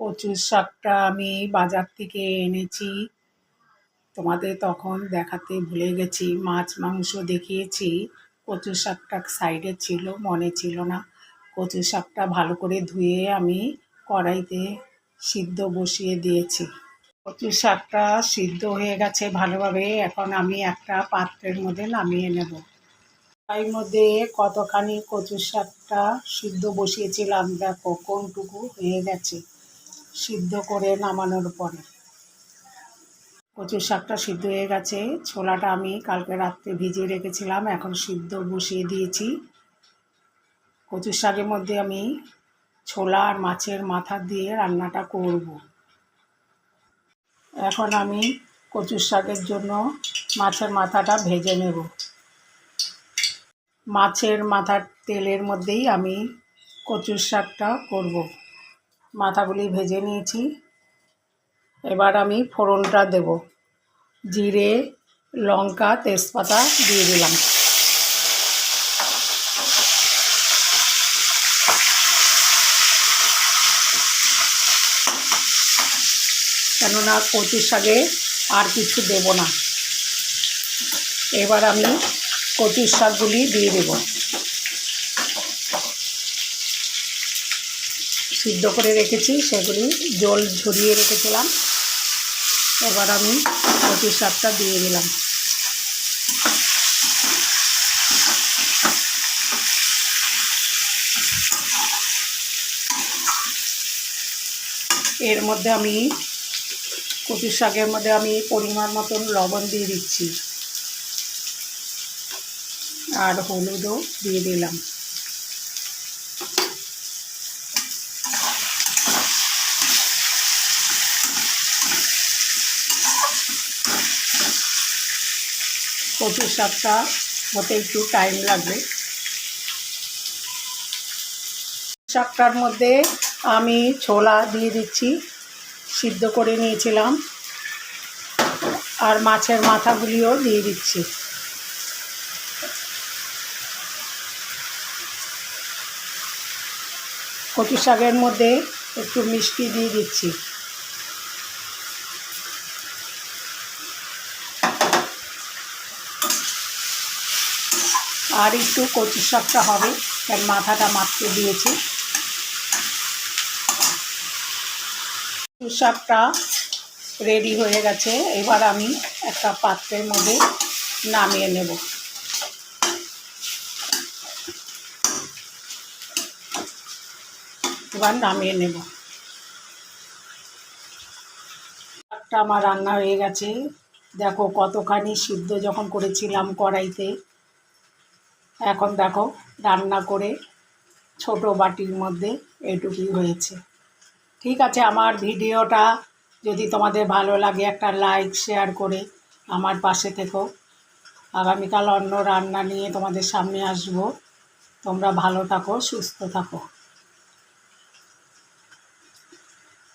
কচুর শাকটা আমি বাজার থেকে এনেছি। তোমাদের তখন দেখাতে ভুলে গেছি, মাছ, মাংস দেখিয়েছি। কচু শাকটা সাইডে ছিল, মনে ছিল না। কচু শাকটা ভালো করে ধুয়ে আমি কড়াইতে সিদ্ধ বসিয়ে দিয়েছি। কচু শাকটা সিদ্ধ হয়ে গেছে ভালোভাবে, এখন আমি একটা পাত্রের মধ্যে নামিয়ে নেব। তাই মধ্যে কতখানি কচু শাকটা সিদ্ধ বসিয়েছিলাম, দেখো কোনটুকু হয়ে গেছে। সিদ্ধ করে নামানোর পরে। কচুর শাকটা সিদ্ধ হয়ে গেছে। ছোলাটা আমি কালকে রাত্রে ভিজিয়ে রেখেছিলাম, এখন সিদ্ধ বসিয়ে দিয়েছি। কচুর শাকের মধ্যে আমি ছোলা আর মাছের মাথা দিয়ে রান্নাটা করব। এখন আমি কচুর শাকের জন্য মাছের মাথাটা ভেজে নেব। মাছের মাথার তেলের মধ্যেই আমি কচুর শাকটা করব। মাথাগুলি ভেজে নিয়েছি। এবার আমি ফোড়নটা দেব। জিরে, লঙ্কা, তেজপাতা দিয়ে দিলাম। কেননা কচুর শাকে আর কিছু দেব না। এবার আমি কচুর শাকগুলি দিয়ে দেব। সিদ্ধ করে রেখেছি, সেগুলি জল ঝরিয়ে রেখেছিলাম। এবার আমি কচুর শাকটা দিয়ে দিলাম। এর মধ্যে আমি কচুর শাকের মধ্যে আমি পরিমাণ মতন লবণ দিয়ে দিচ্ছি। আর হলুদও দিয়ে দিলাম। কচুর শাকটা হতে একটু টাইম লাগবে। শাকটার মধ্যে আমি ছোলা দিয়ে দিচ্ছি, সিদ্ধ করে নিয়েছিলাম। আর মাছের মাথাগুলিও দিয়ে দিচ্ছি। কচু শাকের মধ্যে একটু মিষ্টি দিয়ে দিচ্ছি। আর একটু কচুর শাকটা হবে, কারণ মাথাটা মাত্র দিয়েছি। কচু শাকটা রেডি হয়ে গেছে, এবার আমি একটা পাত্রের মধ্যে নামিয়ে নেব। এবার নামিয়ে নেব। শাকটা আমার রান্না হয়ে গেছে। দেখো কতখানি সিদ্ধ যখন করেছিলাম কড়াইতে এখন দেখো রান্না করে ছোট বাটির মধ্যে এটুকুই হয়েছে। ঠিক আছে, আমার ভিডিওটা যদি তোমাদের ভালো লাগে একটা লাইক শেয়ার করে আমার পাশে থেকো। আগামীকাল অন্য রান্না নিয়ে তোমাদের সামনে আসব। তোমরা ভালো থাকো, সুস্থ থাকো।